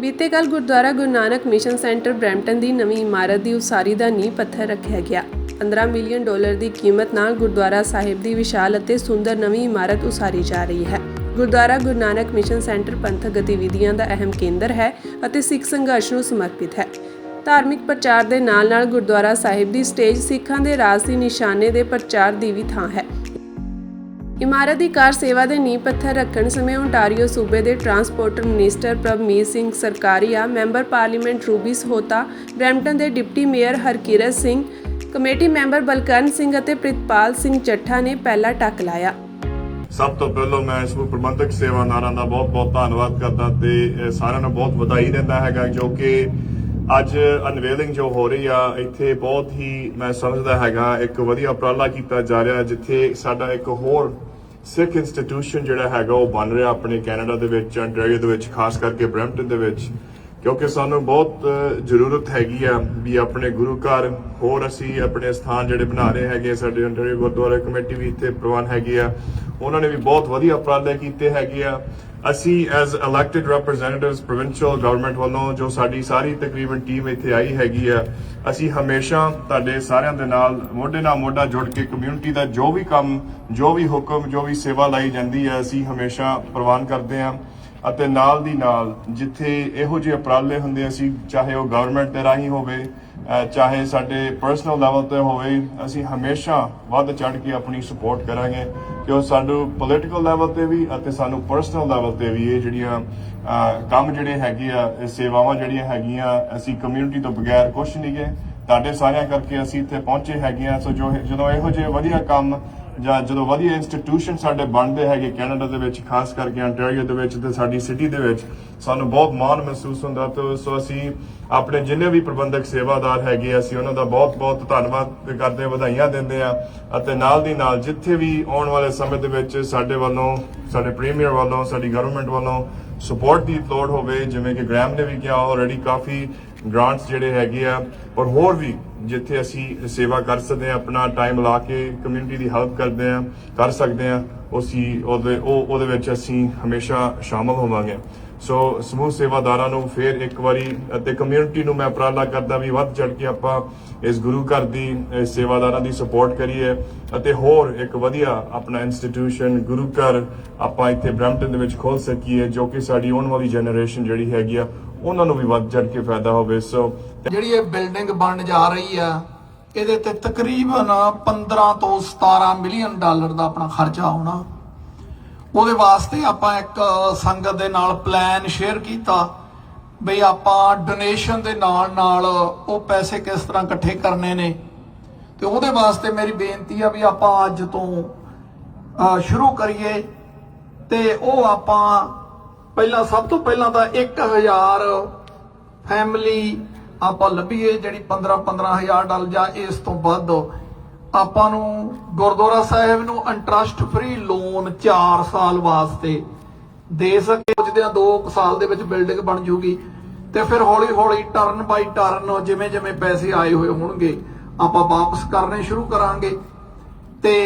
ਬੀਤੇ ਕੱਲ Gurdwara Guru Nanak mission centre Brampton ਦੀ ਨਵੀਂ ਇਮਾਰਤ ਦੀ ਉਸਾਰੀ ਦਾ ਨੀਂਹ ਪੱਥਰ ਰੱਖਿਆ ਗਿਆ। 15 ਮਿਲੀਅਨ ਡਾਲਰ ਦੀ ਕੀਮਤ ਨਾਲ ਗੁਰਦੁਆਰਾ ਸਾਹਿਬ ਦੀ ਵਿਸ਼ਾਲ ਅਤੇ ਸੁੰਦਰ ਨਵੀਂ ਇਮਾਰਤ ਉਸਾਰੀ ਜਾ ਰਹੀ ਹੈ। ਗੁਰਦੁਆਰਾ ਗੁਰੂ ਨਾਨਕ ਮਿਸ਼ਨ ਸੈਂਟਰ ਪੰਥਕ ਗਤੀਵਿਧੀਆਂ ਦਾ ਅਹਿਮ ਕੇਂਦਰ ਹੈ ਅਤੇ ਸਿੱਖ ਸੰਘਰਸ਼ ਨੂੰ ਸਮਰਪਿਤ ਹੈ। ਧਾਰਮਿਕ ਪ੍ਰਚਾਰ ਦੇ ਨਾਲ-ਨਾਲ ਗੁਰਦੁਆਰਾ ਸਾਹਿਬ ਦੀ ਸਟੇਜ ਸਿੱਖਾਂ ਦੇ ਰਾਜ ਦੀ ਨਿਸ਼ਾਨੇ ਦੇ ਪ੍ਰਚਾਰ ਦੀ ਵੀ ਥਾਂ ਹੈ। ਇਮਾਰਤ ਦੀ ਕਾਰ ਸੇਵਾ ਦੇ ਨੀਂਹ ਪੱਥਰ ਰੱਖਣ ਸਮੇਂ ਓਨਟਾਰੀਓ ਸੂਬੇ ਦੇ transport minister Prabhmeet Singh Sarkaria, member parliament Ruby Sahota, Brampton ਦੇ deputy mayor Harkirat Singh, committee member Balkaran Singh ਅਤੇ ਪ੍ਰਿਤਪਾਲ ਸਿੰਘ ਚੱਠਾ ਨੇ ਪਹਿਲਾ ਟੱਕ ਲਾਇਆ। ਸਭ ਤੋਂ ਪਹਿਲਾਂ ਮੈਂ ਇਸ ਨੂੰ ਪ੍ਰਬੰਧਕ ਸੇਵਾਦਾਰਾਂ ਦਾ ਬਹੁਤ-ਬਹੁਤ ਧੰਨਵਾਦ ਕਰਦਾ ਤੇ ਸਾਰਿਆਂ ਨੂੰ ਬਹੁਤ ਵਧਾਈ ਦਿੰਦਾ ਹੈਗਾ ਜੋ ਕਿ ਅੱਜ ਅਨਵੇਲਿੰਗ ਜੋ ਹੋ ਰਹੀ ਆ, ਇੱਥੇ ਬਹੁਤ ਹੀ ਮੈਂ ਸਮਝਦਾ ਹੈਗਾ ਇੱਕ ਵਧੀਆ ਉਪਰਾਲਾ ਕੀਤਾ ਜਾ ਰਿਹਾ ਜਿੱਥੇ ਸਾਡਾ ਇੱਕ ਹੋਰ ਸਿੱਖ ਇੰਸਟੀਟਿਊਸ਼ਨ ਜਿਹੜਾ ਹੈਗਾ ਉਹ ਬਣ ਰਿਹਾ ਆਪਣੇ ਕੈਨੇਡਾ ਦੇ ਵਿੱਚ, ਅੰਟਾਰੀਓ ਦੇ ਵਿੱਚ, ਖਾਸ ਕਰਕੇ ਬਰੈਂਪਟਨ ਦੇ ਵਿੱਚ। ਕਿਉਂਕਿ ਸਾਨੂੰ ਬਹੁਤ ਜ਼ਰੂਰਤ ਹੈਗੀ ਆ ਵੀ ਆਪਣੇ ਗੁਰੂ ਘਰ ਹੋਰ ਅਸੀਂ ਆਪਣੇ ਸਥਾਨ ਜਿਹੜੇ ਬਣਾ ਰਹੇ ਹੈਗੇ ਸਾਡੇ ਅੰਟਾਰੀਓ ਗੁਰਦੁਆਰਾ ਕਮੇਟੀ ਵੀ ਇੱਥੇ ਪ੍ਰਵਾਨ ਹੈਗੀ ਆ। ਉਹਨਾਂ ਨੇ ਵੀ ਬਹੁਤ ਵਧੀਆ ਉਪਰਾਲੇ ਕੀਤੇ ਹੈਗੇ ਆ। ਅਸੀਂ as elected representatives provincial government ਵੱਲੋਂ ਜੋ ਸਾਡੀ ਸਾਰੀ ਤਕਰੀਬਨ ਟੀਮ ਇੱਥੇ ਆਈ ਹੈਗੀ ਆ ਅਸੀਂ ਹਮੇਸ਼ਾ ਤੁਹਾਡੇ ਸਾਰਿਆਂ ਦੇ ਨਾਲ ਮੋਢੇ ਨਾਲ ਮੋਢਾ ਜੁੜ ਕੇ ਕਮਿਊਨਿਟੀ ਦਾ ਜੋ ਵੀ ਕੰਮ, ਜੋ ਵੀ ਹੁਕਮ, ਜੋ ਵੀ ਸੇਵਾ ਲਈ ਜਾਂਦੀ ਹੈ, ਅਸੀਂ ਹਮੇਸ਼ਾ ਪ੍ਰਵਾਨ ਕਰਦੇ ਹਾਂ। ਅਤੇ ਨਾਲ ਦੀ ਨਾਲ ਜਿੱਥੇ ਇਹੋ ਜਿਹੇ ਉਪਰਾਲੇ ਹੁੰਦੇ ਅਸੀਂ, ਚਾਹੇ ਉਹ ਗਵਰਨਮੈਂਟ ਦੇ ਰਾਹੀਂ ਹੋਵੇ ਚਾਹੇ ਸਾਡੇ ਪਰਸਨਲ ਲੈਵਲ ਤੇ ਹੋਵੇ, ਅਸੀਂ ਹਮੇਸ਼ਾ ਵੱਧ ਚੜ ਕੇ ਆਪਣੀ ਸਪੋਰਟ ਕਰਾਂਗੇ। ਕਿ ਸਾਨੂੰ ਪੋਲਿਟੀਕਲ ਲੈਵਲ ਤੇ ਵੀ ਅਤੇ ਸਾਨੂੰ ਪਰਸਨਲ ਲੈਵਲ ਤੇ ਵੀ ਇਹ ਜਿਹੜੀਆਂ, ਅਹ, ਕੰਮ ਜਿਹੜੇ ਹੈਗੇ ਆ, ਇਹ ਸੇਵਾਵਾਂ ਜਿਹੜੀਆਂ ਹੈਗੀਆਂ, ਅਸੀਂ ਕਮਿਊਨਿਟੀ ਤੋਂ ਬਗੈਰ ਕੁਝ ਨਹੀਂ ਗਏ ਤੁਹਾਡੇ ਸਾਰਿਆਂ ਕਰਕੇ ਅਸੀਂ ਇੱਥੇ ਪਹੁੰਚੇ ਹੈਗੇ ਆ। ਸੋ ਜੋ ਜਦੋਂ ਇਹੋ ਜਿਹੇ ਵਧੀਆ ਕੰਮ ਜਾਂ ਜਦੋਂ ਵਧੀਆ ਇੰਸਟੀਟਿਊਸ਼ਨ ਸਾਡੇ ਬਣਦੇ ਹੈਗੇ ਕੈਨੇਡਾ ਦੇ ਵਿੱਚ ਖਾਸ ਕਰਕੇ ਅੰਟਾਰੀਓ ਦੇ ਵਿੱਚ ਤੇ ਸਾਡੀ ਸਿਟੀ ਦੇ ਵਿੱਚ ਸਾਨੂੰ ਬਹੁਤ ਮਾਣ ਮਹਿਸੂਸ ਹੁੰਦਾ ਤੇ ਸੋ ਅਸੀਂ ਆਪਣੇ ਜਿੰਨੇ ਵੀ ਪ੍ਰਬੰਧਕ ਸੇਵਾਦਾਰ ਹੈਗੇ ਅਸੀਂ ਉਹਨਾਂ ਦਾ ਬਹੁਤ ਬਹੁਤ ਧੰਨਵਾਦ ਕਰਦੇ ਹਾਂ, ਵਧਾਈਆਂ ਦਿੰਦੇ ਆ ਅਤੇ ਨਾਲ ਦੀ ਨਾਲ ਜਿੱਥੇ ਵੀ ਆਉਣ ਵਾਲੇ ਸਮੇਂ ਦੇ ਵਿੱਚ ਸਾਡੇ ਵੱਲੋਂ ਸਾਡੇ ਪ੍ਰੀਮੀਅਰ ਵੱਲੋਂ ਸਾਡੀ ਗਵਰਨਮੈਂਟ ਵੱਲੋਂ ਸਪੋਰਟ ਦੀ ਲੋੜ ਹੋਵੇ ਜਿਵੇਂ ਕਿ ਗ੍ਰਾਮ ਨੇ ਵੀ ਕਿਹਾ ਆਲਰੇਡੀ ਕਾਫੀ ਗ੍ਰਾਂਟਸ ਜਿਹੜੇ ਹੈਗੇ ਆ ਔਰ ਹੋਰ ਵੀ ਜਿੱਥੇ ਅਸੀਂ ਸੇਵਾ ਕਰ ਸਕਦੇ ਆ ਆਪਣਾ ਟਾਈਮ ਲਾ ਕੇ ਕਮਿਊਨਿਟੀ ਦੀ ਹੈਲਪ ਕਰਦੇ ਆ ਕਰ ਸਕਦੇ ਆ ਉਸੀ ਉਹਦੇ, ਉਹ, ਉਹਦੇ ਵਿੱਚ ਅਸੀਂ ਹਮੇਸ਼ਾ ਸ਼ਾਮਲ ਹੋਵਾਂਗੇ। ਸੋ ਸਮੂਹ ਸੇਵਾਦਾਰਾਂ ਨੂੰ ਫੇਰ ਇੱਕ ਵਾਰੀ ਅਤੇ ਕਮਿਊਨਿਟੀ ਨੂੰ ਮੈਂ ਉਪਰਾਲਾ ਕਰਦਾ ਵੀ ਵੱਧ ਚੜ ਕੇ ਆਪਾਂ ਇਸ ਗੁਰੂ ਘਰ ਦੀ ਸੇਵਾਦਾਰਾਂ ਦੀ ਸਪੋਰਟ ਕਰੀਏ ਅਤੇ ਹੋਰ ਇੱਕ ਵਧੀਆ ਆਪਣਾ ਇੰਸਟੀਟਿਊਸ਼ਨ ਗੁਰੂ ਘਰ ਆਪਾਂ ਇੱਥੇ ਬ੍ਰੈਂਪਟਨ ਦੇ ਵਿੱਚ ਖੋਲ ਸਕੀਏ, ਜੋ ਕਿ ਸਾਡੀ ਆਉਣ ਵਾਲੀ ਜਨਰੇਸ਼ਨ ਜਿਹੜੀ ਹੈਗੀ ਆ ਉਹਨਾਂ ਨੂੰ ਵੀ ਵੱਧ ਚੜ ਕੇ ਫਾਇਦਾ ਹੋਵੇ, ਸੋ ਜਿਹੜੀ ਇਹ ਬਿਲਡਿੰਗ ਬਣਨ ਜਾ ਰਹੀ ਆ, ਇਹਦੇ ਤੇ ਤਕਰੀਬਨ 15 ਤੋਂ 17 ਮਿਲੀਅਨ ਡਾਲਰ ਦਾ ਆਪਣਾ ਖਰਚਾ ਆਉਣਾ ਉਹਦੇ ਵਾਸਤੇ ਆਪਾਂ ਇੱਕ ਸੰਗਤ ਦੇ ਨਾਲ ਪਲਾਨ ਸ਼ੇਅਰ ਕੀਤਾ ਬਈ ਆਪਾਂ ਡੋਨੇਸ਼ਨ ਦੇ ਨਾਲ ਨਾਲ ਉਹ ਪੈਸੇ ਕਿਸ ਤਰ੍ਹਾਂ ਇਕੱਠੇ ਕਰਨੇ ਨੇ। ਤੇ ਉਹਦੇ ਵਾਸਤੇ ਮੇਰੀ ਬੇਨਤੀ ਆ ਵੀ ਆਪਾਂ ਅੱਜ ਤੋਂ ਸ਼ੁਰੂ ਕਰੀਏ ਤੇ ਉਹ ਆਪਾਂ ਪਹਿਲਾਂ ਸਭ ਤੋਂ ਪਹਿਲਾਂ ਤਾਂ 1000 ਫੈਮਿਲੀ ਆਪਾਂ ਲੱਭੀਏ ਜਿਹੜੀ 15 15000 ਡਾਲਰ ਜਾਂ ਇਸ ਤੋਂ ਵੱਧ। ਆਪਾਂ ਨੂੰ ਗੁਰਦੁਆਰਾ ਸਾਹਿਬ ਨੂੰ ਇੰਟਰਸਟ ਫ੍ਰੀ ਲੋਨ 4 ਸਾਲ ਵਾਸਤੇ ਦੇ ਸਕੇ। ਪੁੱਛਦੇ 2 ਸਾਲ ਦੇ ਵਿੱਚ ਬਿਲਡਿੰਗ ਬਣ ਜੂਗੀ ਤੇ ਫਿਰ ਹੌਲੀ ਹੌਲੀ ਟਰਨ ਬਾਈ ਟਰਨ ਜਿਵੇਂ ਜਿਵੇਂ ਪੈਸੇ ਆਏ ਹੋਏ ਹੋਣਗੇ, ਆਪਾਂ ਵਾਪਸ ਕਰਨੇ ਸ਼ੁਰੂ ਕਰਾਂਗੇ। ਤੇ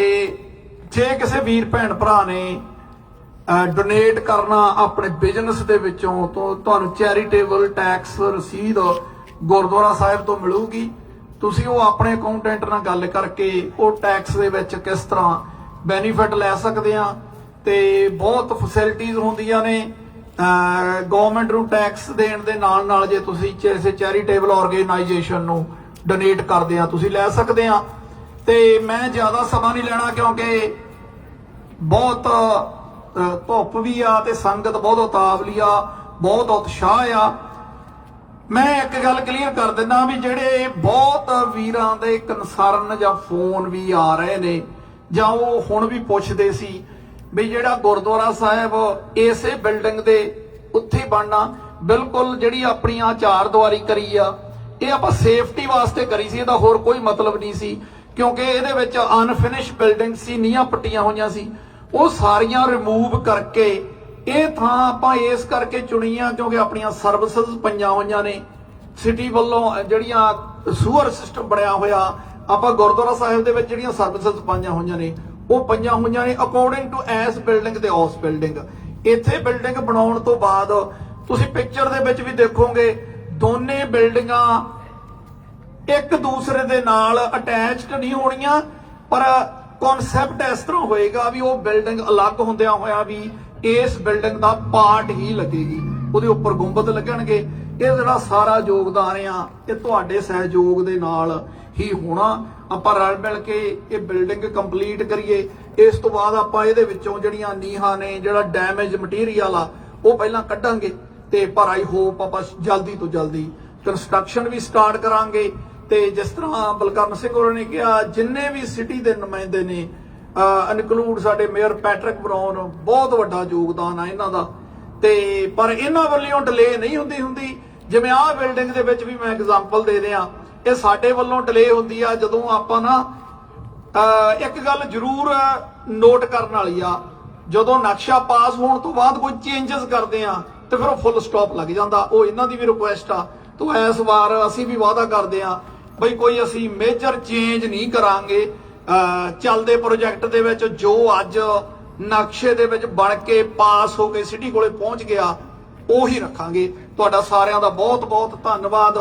ਜੇ ਕਿਸੇ ਵੀਰ ਭੈਣ ਭਰਾ ਨੇ ਡੋਨੇਟ ਕਰਨਾ ਆਪਣੇ ਬਿਜ਼ਨਸ ਦੇ ਵਿੱਚੋਂ ਤੋਂ ਤੁਹਾਨੂੰ ਚੈਰੀਟੇਬਲ ਟੈਕਸ ਰਸੀਦ ਗੁਰਦੁਆਰਾ ਸਾਹਿਬ ਤੋਂ ਮਿਲੂਗੀ। ਤੁਸੀਂ ਉਹ ਆਪਣੇ ਅਕਾਊਂਟੈਂਟ ਨਾਲ ਗੱਲ ਕਰਕੇ ਉਹ ਟੈਕਸ ਦੇ ਵਿੱਚ ਕਿਸ ਤਰ੍ਹਾਂ ਬੈਨੀਫਿਟ ਲੈ ਸਕਦੇ ਆ ਤੇ ਬਹੁਤ ਫੈਸਿਲਿਟੀਆਂ ਹੁੰਦੀਆਂ ਨੇ। ਗਵਰਨਮੈਂਟ ਨੂੰ ਟੈਕਸ ਦੇਣ ਦੇ ਨਾਲ ਨਾਲ ਜੇ ਤੁਸੀਂ ਕਿਸੇ ਚੈਰੀਟੇਬਲ ਆਰਗੇਨਾਈਜੇਸ਼ਨ ਨੂੰ ਡੋਨੇਟ ਕਰਦੇ ਆ, ਤੁਸੀਂ ਲੈ ਸਕਦੇ ਆ। ਤੇ ਮੈਂ ਜ਼ਿਆਦਾ ਸਮਾਂ ਨਹੀਂ ਲੈਣਾ ਕਿਉਂਕਿ ਬਹੁਤ ਧੁੱਪ ਵੀ ਆ ਤੇ ਸੰਗਤ ਬਹੁਤ ਉਤਾਵਲੀ ਆ, ਬਹੁਤ ਉਤਸ਼ਾਹ ਆ। ਮੈਂ ਇੱਕ ਗੱਲ ਕਲੀਅਰ ਕਰ ਦਿੰਦਾ ਵੀ ਜਿਹੜੇ ਬਹੁਤ ਵੀਰਾਂ ਦੇ ਕਨਸਰਨ ਜਾਂ ਫੋਨ ਵੀ ਆ ਰਹੇ ਨੇ, ਜਾਂ ਉਹ ਹੁਣ ਵੀ ਪੁੱਛਦੇ ਸੀ ਵੀ ਜਿਹੜਾ ਗੁਰਦੁਆਰਾ ਸਾਹਿਬ ਇਸੇ ਬਿਲਡਿੰਗ ਦੇ ਉੱਥੇ ਬਣਨਾ, ਬਿਲਕੁਲ ਜਿਹੜੀ ਆਪਣੀ ਆ ਚਾਰ ਦੁਆਰੀ ਕਰੀ ਆ, ਇਹ ਆਪਾਂ ਸੇਫਟੀ ਵਾਸਤੇ ਕਰੀ ਸੀ, ਇਹਦਾ ਹੋਰ ਕੋਈ ਮਤਲਬ ਨਹੀਂ ਸੀ, ਕਿਉਂਕਿ ਇਹਦੇ ਵਿੱਚ ਅਨਫਿਨਿਸ਼ ਬਿਲਡਿੰਗ ਸੀ ਨੀਆਂ ਪੱਟੀਆਂ ਹੋਈਆਂ ਸੀ। ਉਹ ਸਾਰੀਆਂ ਰਿਮੂਵ ਕਰਕੇ ਇਹ ਥਾਂ ਆਪਾਂ ਇਸ ਕਰਕੇ ਚੁਣੀ ਆ ਕਿਉਂਕਿ ਆਪਣੀਆਂ ਸਰਵਿਸਿਜ਼ ਪਈਆਂ ਹੋਈਆਂ ਨੇ। ਸਿਟੀ ਵੱਲੋਂ ਜਿਹੜੀਆਂ ਸੂਅਰ ਸਿਸਟਮ ਬਣਿਆ ਹੋਇਆ, ਆਪਾਂ ਗੁਰਦੁਆਰਾ ਸਾਹਿਬ ਦੇ ਵਿੱਚ ਜਿਹੜੀਆਂ ਸਰਵਿਸਿਜ਼ ਪਾਈਆਂ ਹੋਈਆਂ ਨੇ, ਉਹ ਪਈਆਂ ਹੋਈਆਂ ਨੇ ਅਕੋਰਡਿੰਗ ਟੂ ਐਸ ਬਿਲਡਿੰਗ ਤੇ ਉਸ ਬਿਲਡਿੰਗ ਇੱਥੇ ਬਿਲਡਿੰਗ ਬਣਾਉਣ ਤੋਂ ਬਾਅਦ ਤੁਸੀਂ ਪਿਕਚਰ ਦੇ ਵਿੱਚ ਵੀ ਦੇਖੋਗੇ, ਦੋਨੇ ਬਿਲਡਿੰਗਾਂ ਇੱਕ ਦੂਸਰੇ ਦੇ ਨਾਲ ਅਟੈਚਡ ਨਹੀਂ ਹੋਣੀਆਂ, ਪਰ ਕਨਸੈਪਟ ਇਸ ਤਰ੍ਹਾਂ ਹੋਏਗਾ ਵੀ ਉਹ ਬਿਲਡਿੰਗ ਅਲੱਗ ਹੁੰਦਿਆਂ ਹੋਇਆ ਵੀ ਇਸ ਬਿਲਡਿੰਗ ਦਾ ਪਾਰਟ ਹੀ ਲੱਗੇਗੀ। ਉਹਦੇ ਉੱਪਰ ਗੁੰਬਦ ਲੱਗਣਗੇ। ਇਹ ਜਿਹੜਾ ਸਾਰਾ ਯੋਗਦਾਨ ਆ, ਇਹ ਤੁਹਾਡੇ ਸਹਿਯੋਗ ਦੇ ਨਾਲ ਹੀ ਹੋਣਾ। ਆਪਾਂ ਰਲ ਮਿਲ ਕੇ ਇਹ ਬਿਲਡਿੰਗ ਕੰਪਲੀਟ ਕਰੀਏ। ਇਸ ਤੋਂ ਬਾਅਦ ਆਪਾਂ ਇਹਦੇ ਵਿੱਚੋਂ ਜਿਹੜੀਆਂ ਨੀਹਾਂ ਨੇ, ਜਿਹੜਾ ਡੈਮੇਜ ਮਟੀਰੀਅਲ ਆ, ਉਹ ਪਹਿਲਾਂ ਕੱਢਾਂਗੇ। ਤੇ ਪਰ ਆਈ ਹੋਪ ਆਪਾਂ ਜਲਦੀ ਤੋਂ ਜਲਦੀ ਕੰਸਟਰਕਸ਼ਨ ਵੀ ਸਟਾਰਟ ਕਰਾਂਗੇ। ਤੇ ਜਿਸ ਤਰ੍ਹਾਂ ਬਲਕਰਨ ਸਿੰਘ ਹੋਰਾਂ ਨੇ ਕਿਹਾ, ਜਿੰਨੇ ਵੀ ਸਿਟੀ ਦੇ ਨੁਮਾਇੰਦੇ ਨੇ ਇਨਕਲੂਡ ਸਾਡੇ ਮੇਅਰ ਪੈਟਰਿਕ ਬਰਾਉਨ ਬਹੁਤ ਵੱਡਾ ਯੋਗਦਾਨ ਆ ਇਹਨਾਂ ਦਾ। ਤੇ ਪਰ ਇਹਨਾਂ ਵੱਲੋਂ ਡਿਲੇ ਨਹੀਂ ਹੁੰਦੀ ਹੁੰਦੀ। ਜਿਵੇਂ ਆਹ ਬਿਲਡਿੰਗ ਦੇ ਵਿੱਚ ਵੀ ਮੈਂ ਐਗਜ਼ਾਮਪਲ ਦੇ ਦਿਆਂ ਇਹ ਸਾਡੇ ਵੱਲੋਂ ਡਿਲੇ ਹੁੰਦੀ ਆ, ਜਦੋਂ ਆਪਾਂ ਨਾ ਇੱਕ ਗੱਲ ਜ਼ਰੂਰ ਨੋਟ ਕਰਨ ਵਾਲੀ ਆ, ਜਦੋਂ ਨਕਸ਼ਾ ਪਾਸ ਹੋਣ ਤੋਂ ਬਾਅਦ ਕੋਈ ਚੇਂਜਸ ਕਰਦੇ ਆ, ਤੇ ਫਿਰ ਉਹ ਫੁੱਲ ਸਟਾਪ ਲੱਗ ਜਾਂਦਾ। ਉਹ ਇਹਨਾਂ ਦੀ ਵੀ ਰਿਕੁਐਸਟ ਆ। ਤੋਂ ਇਸ ਵਾਰ ਅਸੀਂ ਵੀ ਵਾਅਦਾ ਕਰਦੇ ਆ ਬਈ ਕੋਈ ਅਸੀਂ ਮੇਜਰ ਚੇਂਜ ਨਹੀਂ ਕਰਾਂਗੇ ਚੱਲਦੇ ਪ੍ਰੋਜੈਕਟ ਦੇ ਵਿੱਚ ਜੋ ਅੱਜ ਨਕਸ਼ੇ ਦੇ ਵਿੱਚ ਬਣ ਕੇ ਪਾਸ ਹੋ ਕੇ ਸਿਟੀ ਕੋਲੇ ਪਹੁੰਚ ਗਿਆ, ਉਹੀ ਰੱਖਾਂਗੇ। ਤੁਹਾਡਾ ਸਾਰਿਆਂ ਦਾ ਬਹੁਤ ਬਹੁਤ ਧੰਨਵਾਦ।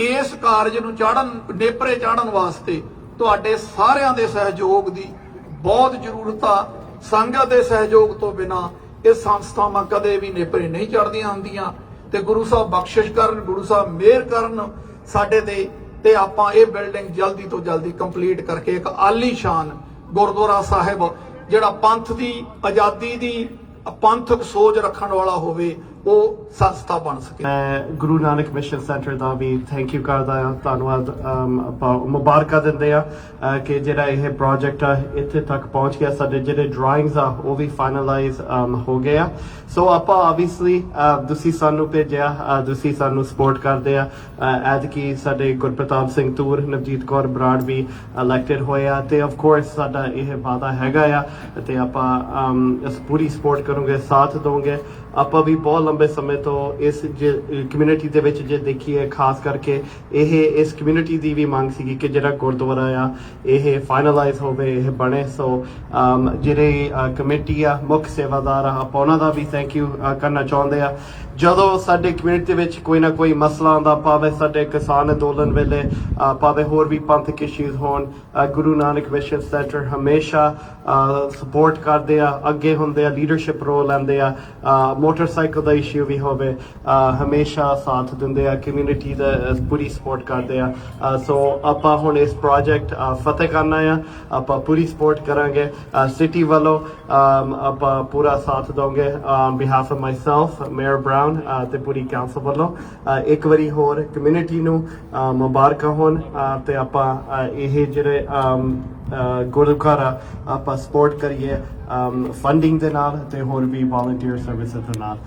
ਇਸ ਕਾਰਜ ਨੂੰ ਚਾੜਨ, ਨੇਪਰੇ ਚਾੜਨ ਵਾਸਤੇ ਤੁਹਾਡੇ ਸਾਰਿਆਂ ਦੇ ਸਹਿਯੋਗ ਦੀ ਬਹੁਤ ਜ਼ਰੂਰਤ ਆ। ਸੰਗਤ ਦੇ ਸਹਿਯੋਗ ਤੋਂ ਬਿਨਾ ਇਹ ਸੰਸਥਾਵਾਂ ਕਦੇ ਵੀ ਨੇਪਰੇ ਨਹੀਂ ਚੜਦੀਆਂ ਹੁੰਦੀਆਂ। ਤੇ ਗੁਰੂ ਸਾਹਿਬ ਬਖਸ਼ਿਸ਼ ਕਰਨ, ਗੁਰੂ ਸਾਹਿਬ ਮਿਹਰ ਕਰਨ, ਸਾਡੇ ਤੇ ਤੇ ਆਪਾਂ ਇਹ ਬਿਲਡਿੰਗ ਜਲਦੀ ਤੋਂ ਜਲਦੀ ਕੰਪਲੀਟ ਕਰਕੇ ਇੱਕ ਆਲੀਸ਼ਾਨ ਗੁਰਦੁਆਰਾ ਸਾਹਿਬ, ਜਿਹੜਾ ਪੰਥ ਦੀ, ਆਜ਼ਾਦੀ ਦੀ ਪੰਥਕ ਸੋਚ ਰੱਖਣ ਵਾਲਾ ਹੋਵੇ ਉਹ ਸੰਸਥਾ ਬਣ ਸਕੇ। ਮੈਂ ਗੁਰੂ ਨਾਨਕ ਮਿਸ਼ਨ ਸੈਂਟਰ ਦਾ ਵੀ ਥੈਂਕ ਯੂ ਕਰਦਾ ਹਾਂ, ਧੰਨਵਾਦ ਮੁਬਾਰਕਾਂ ਦਿੰਦੇ ਆ ਕਿ ਜਿਹੜਾ ਇਹ ਪ੍ਰੋਜੈਕਟ ਆ, ਇੱਥੇ ਤੱਕ ਪਹੁੰਚ ਗਿਆ, ਸਾਡੇ ਜਿਹੜੇ ਡਰਾਇੰਗਸ ਆ, ਉਹ ਵੀ ਫਾਈਨਲਾਈਜ਼ ਹੋ ਗਏ ਆ। ਸੋ ਆਪਾਂ ਆਬਵੀਅਸਲੀ ਤੁਸੀਂ ਸਾਨੂੰ ਭੇਜਿਆ ਤੁਸੀਂ ਸਾਨੂੰ ਸਪੋਰਟ ਕਰਦੇ ਆ ਐਦ ਕੀ ਸਾਡੇ ਗੁਰਪ੍ਰਤਾਪ ਸਿੰਘ ਤੂਰ ਨਵਜੀਤ ਕੌਰ ਬਰਾੜ ਵੀ ਇਲੈਕਟਡ ਹੋਏ ਆ, ਤੇ ਆਫ ਕੋਰਸ ਸਾਡਾ ਇਹ ਵਾਦਾ ਹੈਗਾ ਆ, ਤੇ ਆਪਾਂ ਇਸ ਪੂਰੀ ਸਪੋਰਟ ਕਰੋਗੇ, ਸਾਥ ਦੋਗੇ ਆਪਾਂ ਵੀ ਬਹੁਤ ਲੰਬੇ ਸਮੇਂ ਤੋਂ ਇਸ ਕਮਿਊਨਿਟੀ ਦੇ ਵਿੱਚ ਜੇ ਦੇਖੀਏ ਖਾਸ ਕਰਕੇ ਇਹ ਇਸ ਕਮਿਊਨਿਟੀ ਦੀ ਵੀ ਮੰਗ ਸੀਗੀ ਕਿ ਜਿਹੜਾ ਗੁਰਦੁਆਰਾ ਆ ਇਹ ਫਾਈਨਲਾਈਜ਼ ਹੋਵੇ ਇਹ ਬਣੇ। ਸੋ ਅਮ, ਜਿਹੜੇ ਕਮੇਟੀ ਆ ਮੁੱਖ ਸੇਵਾਦਾਰ ਆ ਆਪਾਂ ਉਹਨਾਂ ਦਾ ਵੀ ਥੈਂਕ ਯੂ ਕਰਨਾ ਚਾਹੁੰਦੇ ਆ। ਜਦੋਂ ਸਾਡੇ ਕਮਿਊਨਿਟੀ ਵਿੱਚ ਕੋਈ ਨਾ ਕੋਈ ਮਸਲਾ ਆਉਂਦਾ ਭਾਵੇਂ ਸਾਡੇ ਕਿਸਾਨ ਅੰਦੋਲਨ ਵੇਲੇ ਅ, ਭਾਵੇਂ ਹੋਰ ਵੀ ਪੰਥਕ ਇਸ਼ੂਜ਼ ਹੋਣ ਗੁਰੂ ਨਾਨਕ ਮਿਸ਼ਨ ਸੈਂਟਰ ਹਮੇਸ਼ਾ ਸਪੋਰਟ ਕਰਦੇ ਆ ਅੱਗੇ ਹੁੰਦੇ ਆ ਲੀਡਰਸ਼ਿਪ ਰੋਲ ਲੈਂਦੇ ਆ ਮੋਟਰਸਾਈਕਲ ਦਾ ਇਸ਼ੂ ਵੀ ਹੋਵੇ ਹਮੇਸ਼ਾ ਸਾਥ ਦਿੰਦੇ ਆ ਕਮਿਊਨਿਟੀ ਦਾ ਪੂਰੀ ਸਪੋਰਟ ਕਰਦੇ ਆ ਸੋ ਆਪਾਂ ਹੁਣ ਇਸ ਪ੍ਰੋਜੈਕਟ ਫਤਿਹ ਕਰਨਾ ਆ ਆਪਾਂ ਪੂਰੀ ਸਪੋਰਟ ਕਰਾਂਗੇ ਸਿਟੀ ਵੱਲੋਂ ਆਪਾਂ ਪੂਰਾ ਸਾਥ ਦੋਗੇ on behalf of myself mayor Brown Uh, ਤੇ ਪੂਰੀ ਕਾਉਂਸਲ ਵੱਲੋਂ ਇੱਕ ਵਾਰੀ ਹੋਰ ਕਮਿਊਨਿਟੀ ਨੂੰ ਮੁਬਾਰਕਾਂ ਹੋਣ ਤੇ ਆਪਾਂ ਇਹ ਜਿਹੜੇ ਅਮ, ਗੁਰਦੁਆਰਾ ਆਪਾਂ ਸਪੋਰਟ ਕਰੀਏ ਫੰਡਿੰਗ ਦੇ ਨਾਲ ਤੇ ਹੋਰ ਵੀ ਵਾਲੰਟੀਅਰ ਸਰਵਿਸ ਦੇ ਨਾਲ।